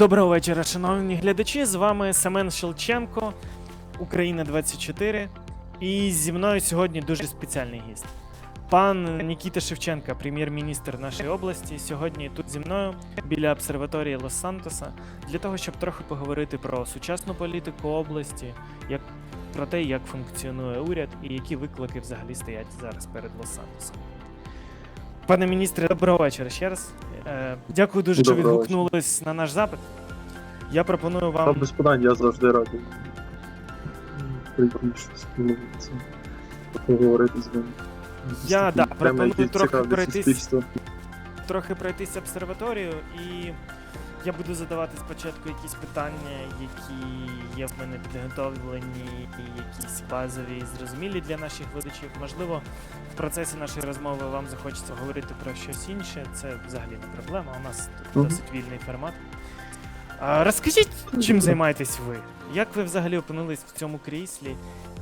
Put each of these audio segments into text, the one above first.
Доброго вечора, шановні глядачі. З вами Семен Шелченко, Україна 24. І зі мною сьогодні дуже спеціальний гість. Пан Нікіта Шевченка, прем'єр-міністр нашої області, сьогодні тут зі мною біля обсерваторії Лос-Сантоса для того, щоб трохи поговорити про сучасну політику області, як про те, як функціонує уряд і які виклики взагалі стоять зараз перед Лос-Сантосом. Пане міністре, доброго вечора ще раз. Е, Дякую дуже, що Доброго відгукнулись на наш запит. Я пропоную Та вам. без питань, я завжди радий. Приємно щось ну, поговорити з вами. Я, да, теми, пропоную які трохи цікавлять пройтись. суспільство. трохи пройтись обсерваторію, і я буду задавати спочатку якісь питання, які є в мене підготовлені, і якісь базові і зрозумілі для наших глядачів. Можливо, в процесі нашої розмови вам захочеться говорити про щось інше. Це взагалі не проблема. У нас тут досить вільний формат. А, розкажіть, чим займаєтесь ви? Як ви взагалі опинились в цьому кріслі?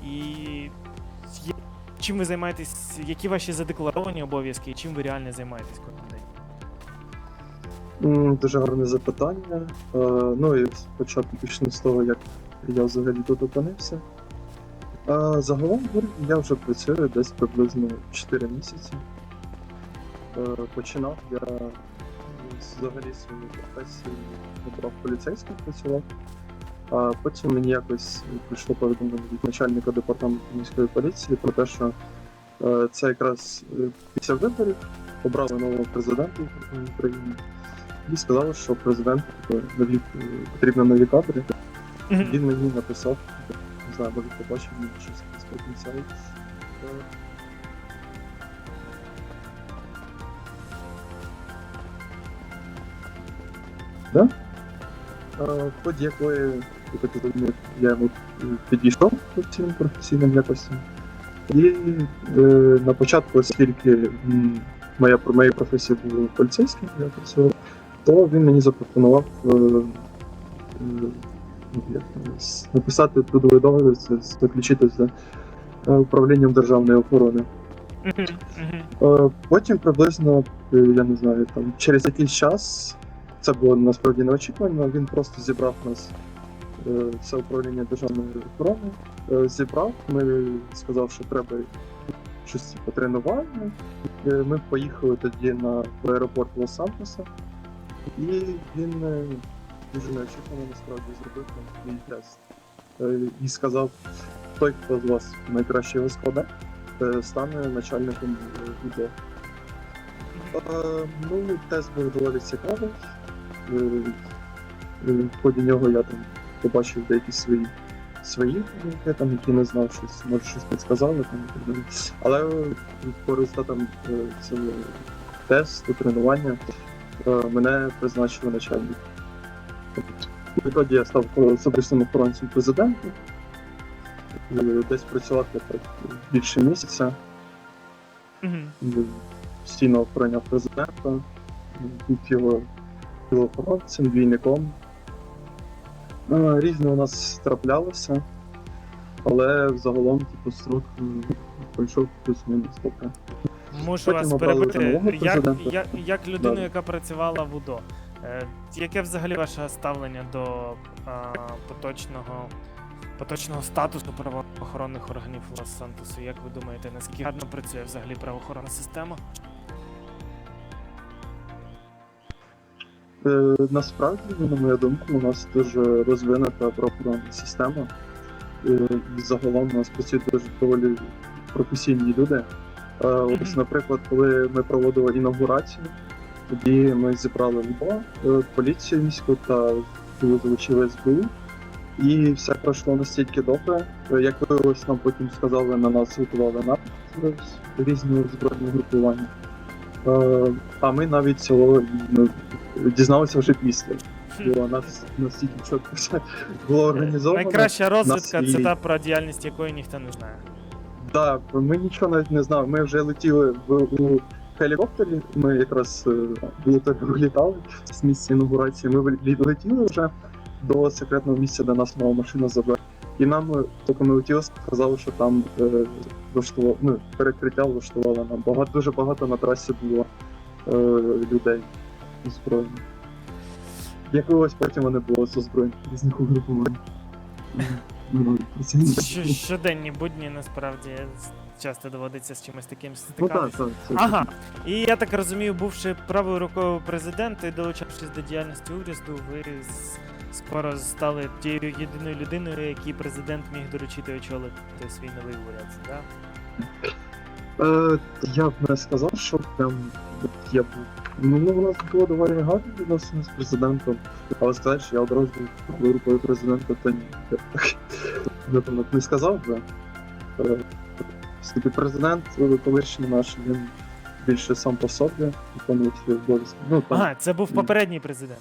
І чим ви займаєтесь, які ваші задекларовані обов'язки, і чим ви реально займаєтесь? М, Дуже гарне запитання. Е, Ну і спочатку почну з того, як я взагалі тут опинився. Е, Загалом я вже працюю десь приблизно 4 місяці. Е, Починав я взагалі свою професію обрав поліцейським працював. А потім мені якось прийшло повідомлення від начальника департаменту міської поліції про те, що це якраз після виборів обрали нового президента України і сказали, що президент е, потрібно нові кадри. Він мені написав, не знаю, може побачив мені щось з потенціалу. Е, Да? В ході якої я йому підійшов по цим професійним якостям. І е, на початку, оскільки моя про моєї була поліцейським, я працював, то він мені запропонував е, е, написати трудовий договір, з- заключити з е, управлінням державної охорони. Потім приблизно, я не знаю, там через якийсь час, це було насправді неочікувано, він просто зібрав нас, це управління державної охорони, зібрав, ми сказав, що треба щось по тренуванню. Е, Ми поїхали тоді на аеропорт Лос-Сантоса, і він е, дуже неочікувано насправді зробив там свій тест. Е, І сказав, той, хто з вас найкраще його складе, стане начальником УДО. Е, Ну, тест був доволі цікавий. В ході нього я там побачив деякі свої свої помилки, там, які не знав щось, може щось підсказали там. Але по результатам цього тесту, тренування мене призначили начальник. Відтоді я став особистим охоронцем президента. Е, Десь працював я так більше місяця. Постійно охороняв президента, був його охоронцем, двійником. Е, Різне у нас траплялося, але загалом типу, срок пройшов плюс-мінус добре. Можу Потім вас обрали перебити. нового Як, президента. як, як людину, Да. яка працювала в УДО, е, яке взагалі ваше ставлення до а, поточного, поточного статусу правоохоронних органів Лос-Сантосу? Як ви думаєте, наскільки гарно працює взагалі правоохоронна система? Е, Насправді, на мою думку, у нас дуже розвинута правоохоронна система. Е, І загалом у нас працюють дуже доволі професійні люди. Е, Ось, наприклад, коли ми проводили інаугурацію, тоді ми зібрали УБА, е, поліцію міську та були залучили СБУ. І все пройшло настільки добре. Е, Як виявилось, нам потім сказали, на нас готували напад через різні збройні групування. А ми навіть цього дізналися вже після. Бо нас настільки чітко все було організовано. Найкраща розвідка нас це та про діяльність якої ніхто не знає. Так, ми нічого навіть не знали. Ми вже летіли в у гелікоптері. Ми якраз е, вилітали з місця інаугурації. Ми летіли вже до секретного місця, де нас мала машина забрати. І нам, е, поки ми летіли, сказали, що там е, влаштували, ну, перекриття влаштували нам. Багато дуже багато на трасі було е, людей збройних. Якогось потім вони були з озброєння різних угрупувань. Що, щоденні будні насправді часто доводиться з чимось таким Ну стикатися. так. це Ага. І я так розумію, бувши правою рукою президента і долучавшись до діяльності уряду, ви з- скоро стали тією єдиною людиною, якій президент міг доручити очолити свій новий уряд. Да? Е, я б не сказав, що прям от я був. Ну, ну, у нас було доволі гарні відносини з президентом, але сказати, що я одразу був рукою президента, то ні. Я б так, напевно, не сказав би. Е, Оскільки президент е, колишній наш, він більше сам по собі виконував свої обов'язки. Ну, там, Ага, це був попередній президент.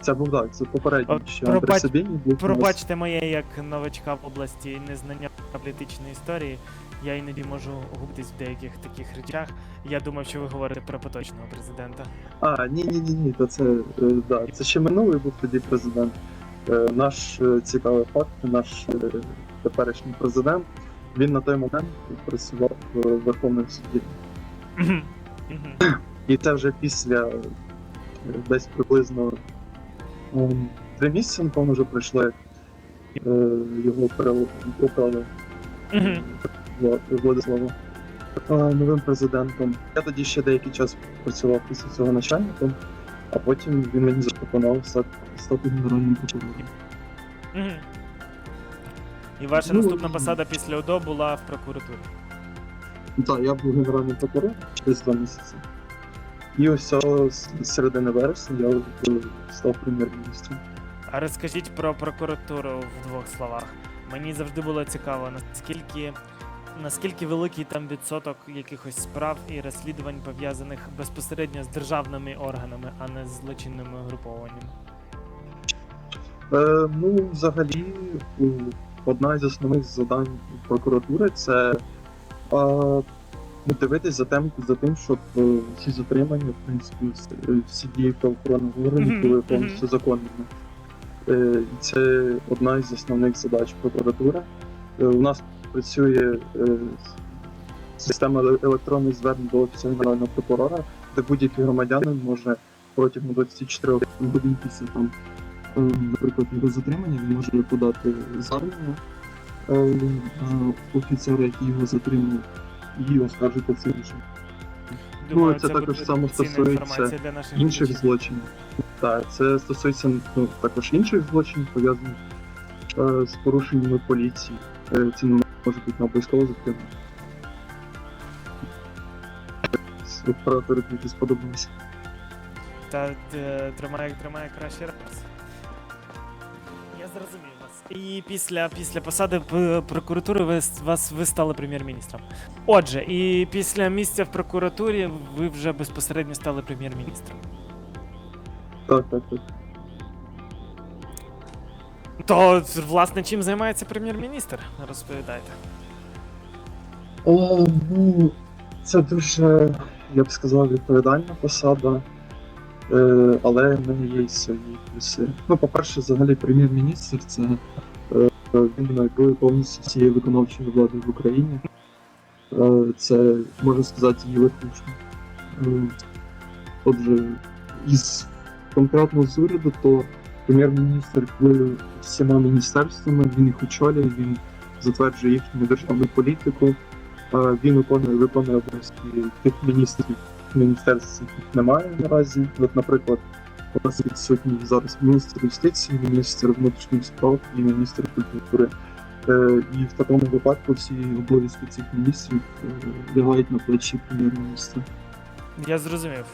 це був так, це попередній, От ще пробач- Андрій Сабіній був. у нас. Пробачте моє як новачка в області незнання політичної історії. Я іноді можу губитись в деяких таких речах. Я думав, що ви говорите про поточного президента. А, ні, ні, ні, ні, то це е, да, це ще минулий був тоді президент. Е, наш е, цікавий факт, наш е, теперішній президент, він на той момент працював в Верховному суді. І це вже після десь приблизно ем, три місяці, напевно, вже е, його. Владислава е, новим президентом. Я тоді ще деякий час працював після цього начальником, а потім він мені запропонував ста- стати генеральним прокурором. Мгм. І ваша Ну, наступна посада після УДО була в прокуратурі. Так, я був генеральним прокурором через два місяці. І ось з середини вересня я е, став прем'єр-міністром. А розкажіть про прокуратуру в двох словах. Мені завжди було цікаво, наскільки, наскільки великий там відсоток якихось справ і розслідувань пов'язаних безпосередньо з державними органами, а не з злочинними угрупованнями. Е, ну, взагалі, одна із основних завдань прокуратури це е, дивитись за тим, за тим, щоб е, всі затримання, в принципі, всі дії правоохоронних органів Мгм, були повністю законними. Е, і це одна із основних задач прокуратури. Е, у нас працює е, система електронних звернень до офісу генерального прокурора, де будь-який громадянин може протягом 24 годин після там наприклад, його затримання, він може подати звернення е, офіцера, який його затримав, і оскаржити це рішення. Думаю, це також само стосується Інших злочинів. Так, це стосується ну, також інших злочинів, пов'язаних е, з порушеннями поліції. Е, це не може бути не обов'язково затримання. Оператори тобі сподобалося. Та е, тримає, тримає краще раз. Зрозумів вас. І після, після посади прокуратури ви, вас, ви стали прем'єр-міністром. Отже, і після місця в прокуратурі ви вже безпосередньо стали прем'єр-міністром. Так, так, так. То, власне, чим займається прем'єр-міністр? Розповідайте. О, ну, це дуже, я б сказав, відповідальна посада, е, але в мене є й свої плюси. Ну, по-перше, взагалі, прем'єр-міністр це е, він керує повністю всією виконавчою владою в Україні. Е, це, можна сказати, її. Е, отже, із конкретно з уряду, то прем'єр-міністр керує всіма міністерствами, він їх очолює, він затверджує їхню державну політику. Е, Він виконує виконує обов'язки тих міністрів міністерств, яких немає наразі. От, наприклад, у нас сьогодні зараз міністр юстиції, міністр внутрішніх справ і міністр культури. Е, І в такому випадку всі обов'язки цих міністрів е, лягають на плечі прем'єр-міністра. Я зрозумів.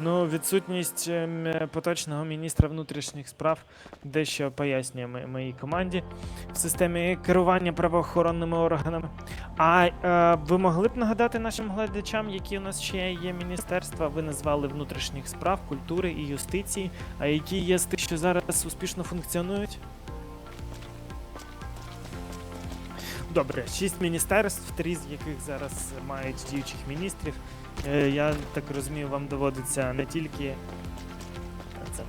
Ну, відсутність ем, поточного міністра внутрішніх справ дещо пояснює моїй команді в системі керування правоохоронними органами. А е, ви могли б нагадати нашим глядачам, які у нас ще є міністерства? Ви назвали внутрішніх справ, культури і юстиції, а які є з тих, що зараз успішно функціонують? Добре, шість міністерств, три з яких зараз мають діючих міністрів. Е, Я так розумію, вам доводиться не тільки. Це ми.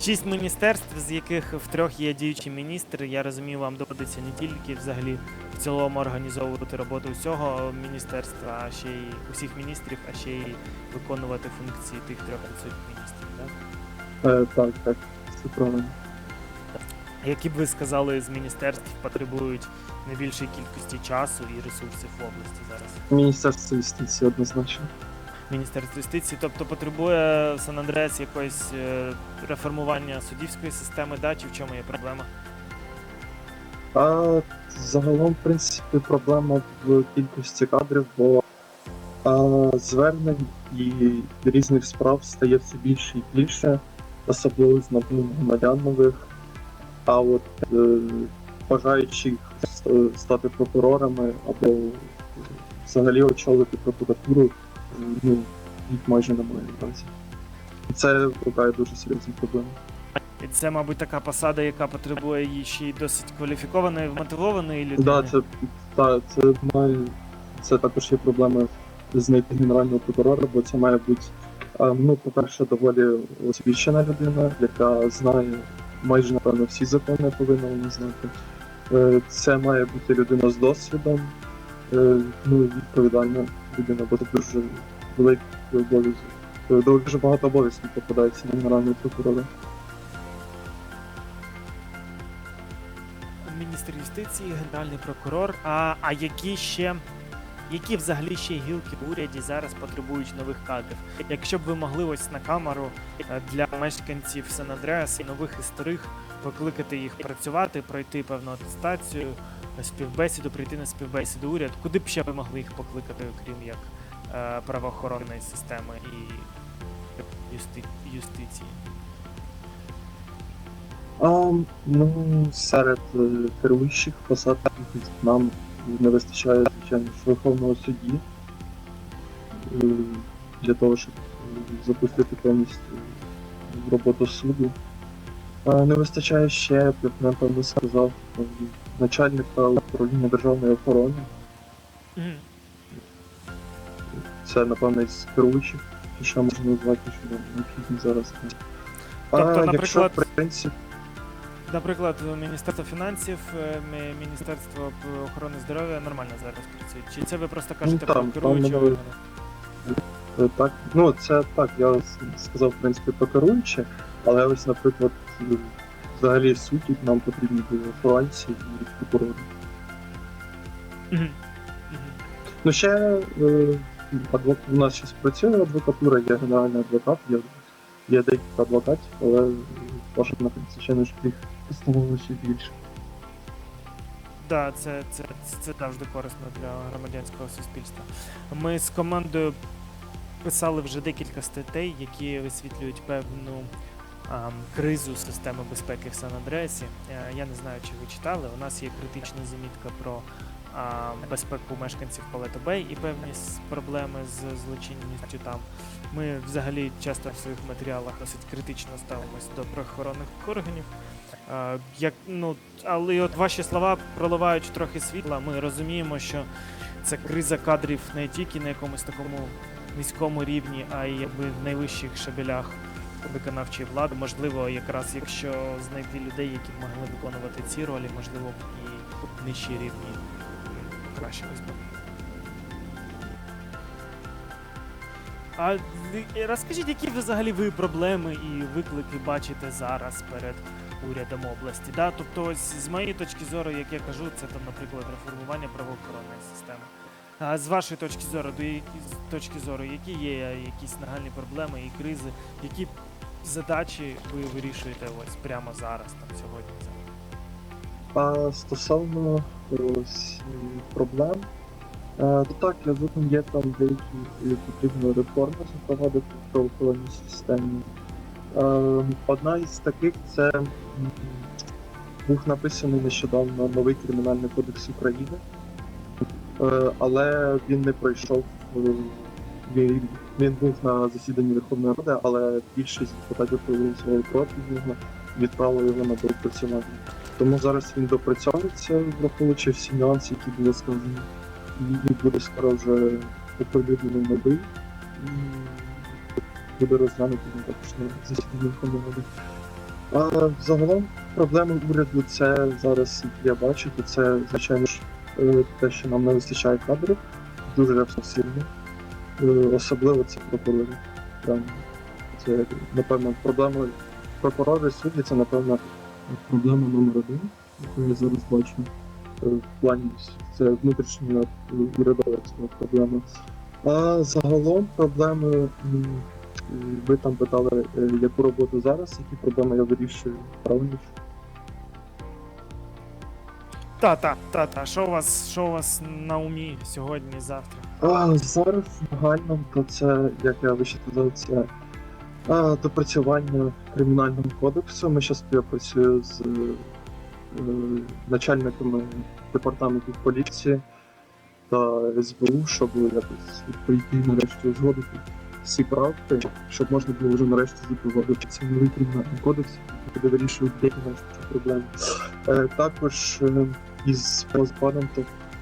Шість міністерств, з яких в трьох є діючий міністр. Я розумію, вам доводиться не тільки взагалі в цілому організовувати роботу усього міністерства, а ще й усіх міністрів, а ще й виконувати функції тих трьох відсутніх міністрів. Так? Е, так, так, все правильно. Які б ви сказали з міністерств потребують найбільшої кількості часу і ресурсів в області зараз? Міністерство юстиції однозначно. Міністерство юстиції, тобто потребує Сан Андреас якогось е, реформування суддівської системи, да, чи в чому є проблема? А загалом, в принципі, проблема в кількості кадрів, бо а, звернень і різних справ стає все більше і більше, особливо з набором громадян нових. А от е, бажаючих стати прокурорами або взагалі очолити прокуратуру, е, ну, їх майже немає наразі. І Це викликає дуже серйозні проблеми. І це, мабуть, така посада, яка потребує її ще й досить кваліфікованої, вмотивованої людини. Да, це, та, це має це також є проблема знайти генерального прокурора, бо це має бути, ну, по-перше, доволі освічена людина, яка знає майже напевно всі закони повинна вона знати. Е, Це має бути людина з досвідом, е, ну і відповідальна людина, бо це дуже великий обов'язок. Е, Дуже багато обов'язків попадається на генерального прокурора. Міністр юстиції, генеральний прокурор. А, а які ще. Які взагалі ще гілки в уряді зараз потребують нових кадрів? Якщо б ви могли ось на камеру е, для мешканців Сан Андреас і нових і старих покликати їх працювати, пройти певну атестацію, е, співбесіду, прийти на співбесіду уряд, куди б ще ви могли їх покликати, окрім як е, правоохоронної системи і юсти... юстиції? А, ну, серед керуючих посад нам не вистачає, звичайно, ж Верховного судді е, для того, щоб е, запустити повністю в роботу суду. Не вистачає ще, як напевно сказав, начальника управління державної охорони. Це, напевно, із керуючих, що можна назвати, що необхідно зараз. Тобто, а, наприклад, якщо, в принципі, Наприклад, Міністерство фінансів, е, Міністерство охорони здоров'я нормально зараз працюють. Чи це ви просто кажете там, про вони- органу? Е, Так, ну це так, я сказав, в принципі, про керуюче, але ось, наприклад, е, взагалі суті нам потрібні були охоронці і прокурори. Ну ще е, адвок... у нас зараз працює адвокатура, є генеральний адвокат, є, є декілька адвокатів, але ваша звичайно ж їх становило ще більше. Да, це, це, це, завжди корисно для громадянського суспільства. Ми з командою писали вже декілька статей, які висвітлюють певну ам, кризу системи безпеки в Сан-Андреасі. Е, Я не знаю, чи ви читали. У нас є критична замітка про а, безпеку мешканців Палето Бей і певні проблеми з злочинністю там. Ми взагалі часто в своїх матеріалах досить критично ставимось до правоохоронних органів. Е, Як, ну, але от ваші слова проливають трохи світла. Ми розуміємо, що це криза кадрів не тільки на якомусь такому низькому рівні, а й якби в найвищих шабелях виконавчої влади. Можливо, якраз якщо знайти людей, які могли виконувати ці ролі, можливо, і нижчі рівні покращились би. А розкажіть, які взагалі ви проблеми і виклики бачите зараз перед урядом області? Да? Тобто, ось з моєї точки зору, як я кажу, це там, наприклад, реформування правоохоронної системи. А з вашої точки зору, до які- з точки зору, які є якісь нагальні проблеми і кризи, які задачі ви вирішуєте ось прямо зараз, там сьогодні? А стосовно ось, проблем, е, то так, я є там деякі е, потрібно реформи запровадити в правоохоронній системі. Е, Одна із таких це був написаний нещодавно новий кримінальний кодекс України, Е, але він не пройшов. е, Він, він був на засіданні Верховної Ради, але більшість депутатів проголосували проти нього, відправили його на доопрацювання. Тому зараз він допрацьовується, враховуючи всі нюанси, які були сказані. І буде скоро вже оприлюднений новий. Буде розглянути він також на Верховної Ради. А загалом проблеми уряду це зараз я бачу, то це звичайно ж е, те, що нам не вистачає кадрів, дуже сильно. Е, Особливо це прокурори. Це напевно проблема прокурори судді це напевно проблема номер один, яку я зараз бачу. Е, В плані це внутрішня урядова проблема. А загалом проблеми. Ви там питали, е, яку роботу зараз, які проблеми я вирішую правильно. Та, та, та, та. Що у вас, що у вас на умі сьогодні, завтра? А зараз загально, то це, як я вище казав, це а, допрацювання кримінального кодексу. Ми зараз співпрацюю з е, е, начальниками департаментів поліції та СБУ, щоб якось прийти нарешті узгодити всі правки, щоб можна було вже нарешті запровадити цей новий кримінальний кодекс, який буде вирішувати деякі наші проблеми. Е, також е, із Паном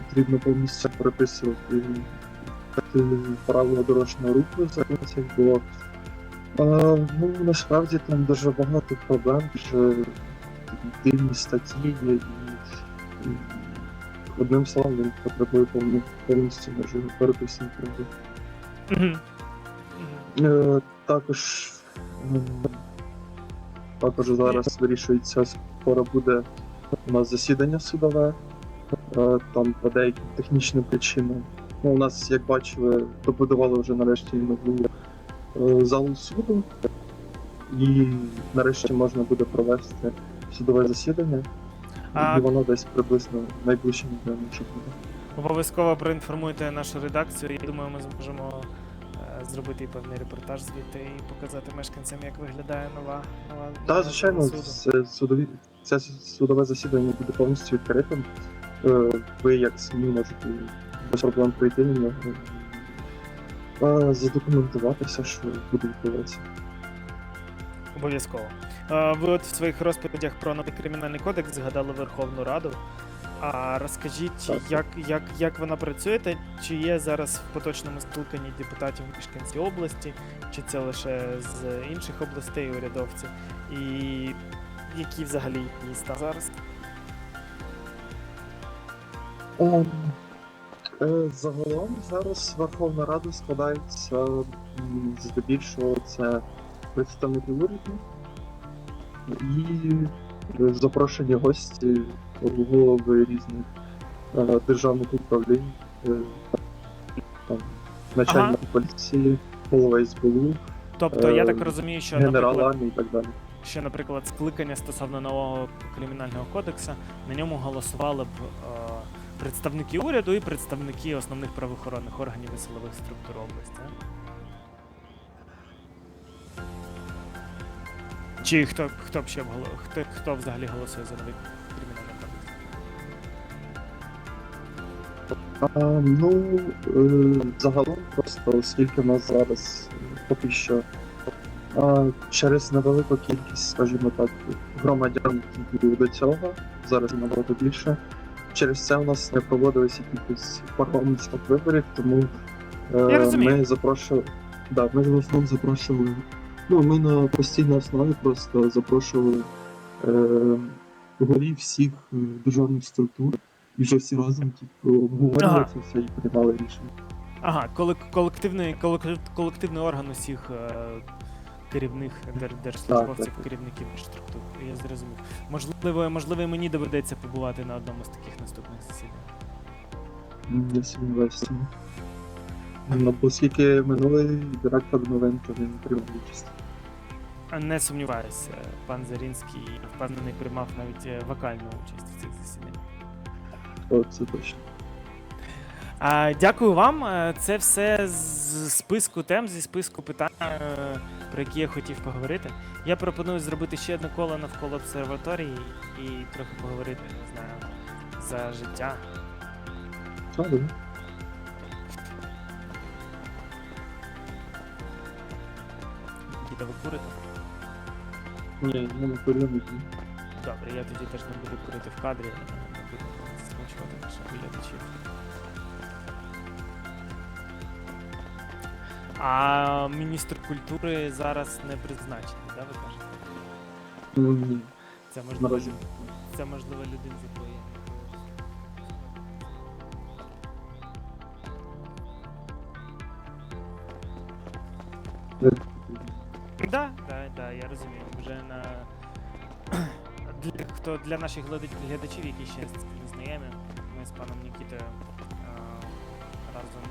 потрібно повністю переписувати е, правила дорожнього руху як було. А, ну, насправді там дуже багато проблем, дуже дивні статті і, одним словом він потребує повністю правил. Е, також, також зараз вирішується, скоро буде у нас засідання судове, е, там по деяким технічним причинам. Ну, у нас, як бачили, добудували вже нарешті нову е, залу суду, і нарешті можна буде провести судове засідання. А- І воно десь приблизно найближчим днем, буде. Обов'язково проінформуйте нашу редакцію. Я думаю, ми зможемо зробити певний репортаж звідти і показати мешканцям, як виглядає нова нова. Так, звичайно, суду. судові це судове засідання буде повністю відкритим. Е, Ви як СМІ можете без проблем прийти на нього. Задокументувати все, що буде відбуватися. Обов'язково. Е, Ви от в своїх розповідях про новий кримінальний кодекс згадали Верховну Раду. А розкажіть, як, як, як вона працює, та чи є зараз в поточному скликанні депутатів мешканці області, чи це лише з інших областей урядовці, і які взагалі міста зараз? Е, Загалом зараз Верховна Рада складається здебільшого це представники уряду і е, запрошені гості, голови різних е, державних управлінь, е, там, начальники поліції, голова СБУ, Тобто, я Е, так розумію, що, наприклад, генералами і так далі. що, наприклад, скликання стосовно нового кримінального кодексу, на ньому голосували б е, представники уряду і представники основних правоохоронних органів і силових структур області. Чи хто, хто б ще б голо- хто, хто взагалі голосує за новий А, ну, е, загалом просто оскільки в нас зараз е, поки що а, через невелику кількість, скажімо так, громадян, до цього, зараз набагато більше. Через це у нас не проводилися якихось парламентських виборів, тому е, ми запрошували. Да, ми в основному запрошували. Ну, ми на постійній основі просто запрошували е, голів всіх е, державних структур. І вже всі разом типу, обговорювали Ага. це все і приймали рішення. Ага, колек- колективний, колек- колективний орган усіх е, керівних дер- держслужбовців, Так, так. керівників структур. Я зрозумів. Можливо, можливо, мені доведеться побувати на одному з таких наступних засідань. Я сумніваюся. Ну, оскільки минулий директор новин, то він приймав участь. Не сумніваюся, пан Зарінський впевнений приймав навіть е, вокальну участь в цих засіданнях. О, це точно. А, дякую вам. Е, Це все з списку тем, зі списку питань, е, про які я хотів поговорити. Я пропоную зробити ще одне коло навколо обсерваторії і трохи поговорити, не знаю, за життя. Да. Діда, ви курите? Ні, я не порівняю. Добре, я тоді теж не буду курити в кадрі, глядачів. А міністр культури зараз не призначений, да, ви кажете? Ну, ні, Це можливо, наразі. це можливо людина, з якої я Да, да, да, я розумію. Вже на для хто для наших глядач- глядачів, які ще не знайомі, паном Нікітою разом.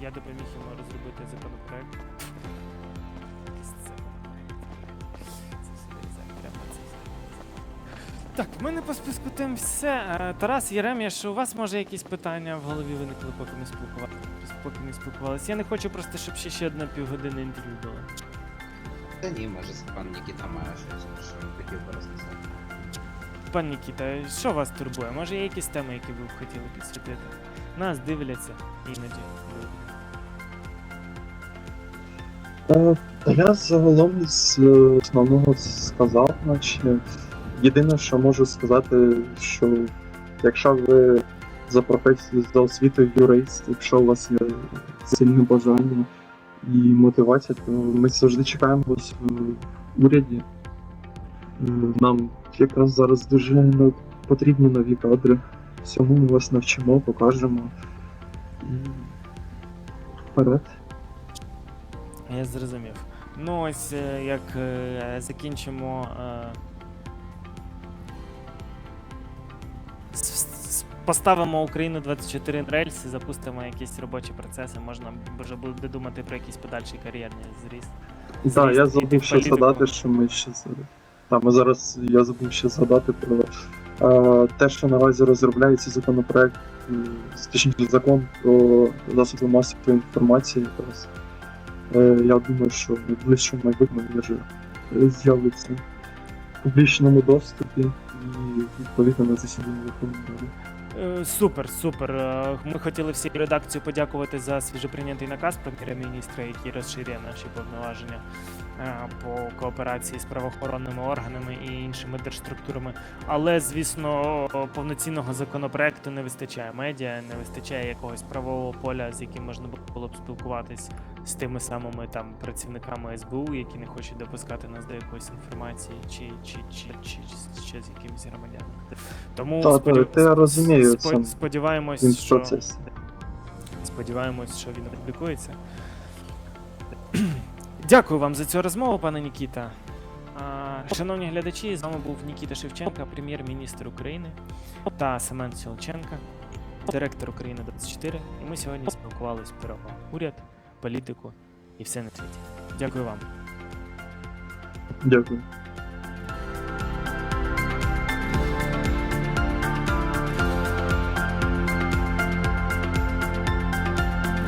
Я допоміг йому розробити законопроект. Так, в мене по списку тем все. Е, Тарас Єремія, що у вас може якісь питання в голові виникли, поки ми спілкувалися? Поки ми спілкувалися. Я не хочу просто, щоб ще ще одна півгодини інтерв'ю було. Та ні, може пан Нікіта має щось, що хотів би розказати. Пан Нікіта, що вас турбує? Може є якісь теми, які ви б хотіли підсвітити? Нас дивляться іноді. Е, я загалом з е, основного сказав, наче єдине, що можу сказати, що якщо ви за професією за освітою юрист, якщо у вас є сильне бажання і мотивація, то ми завжди чекаємо вас в уряді. Е, Нам якраз зараз дуже ну, потрібні нові кадри. Всьому ми вас навчимо, покажемо. І вперед. Я зрозумів. Ну ось е, як е, закінчимо. е, Поставимо Україну 24 на рельси, запустимо якісь робочі процеси, можна вже буде думати про якийсь подальший кар'єрний зріст. Так, я Зріст, іти забув ще згадати, що ми ще з- Та, ми зараз я забув ще згадати про е, те, що наразі розробляється законопроект, точніше закон про засоби масової інформації. Якраз. Е, я думаю, що в найближчому майбутньому вже з'явиться в публічному доступі і відповідно на засіданні Верховної Ради. Е, Супер, супер. Е, Ми хотіли всій редакції подякувати за свіжоприйнятий наказ прем'єр-міністра, який розширює наші повноваження по кооперації з правоохоронними органами і іншими держструктурами. Але, звісно, повноцінного законопроекту не вистачає медіа, не вистачає якогось правового поля, з яким можна було б спілкуватись з тими самими там працівниками СБУ, які не хочуть допускати нас до якоїсь інформації, чи, чи, чи, чи, чи ще з якимись громадянами. Тому Та, сподів- я розумію, спо- сподіваємось, що сподіваємось, що він публікується. Дякую вам за цю розмову, пане Нікіта. Шановні глядачі, з вами був Нікіта Шевченка, прем'єр-міністр України та Семен Сілченка, директор України 24. І ми сьогодні спілкувалися про уряд, політику і все на світі. Дякую вам. Дякую.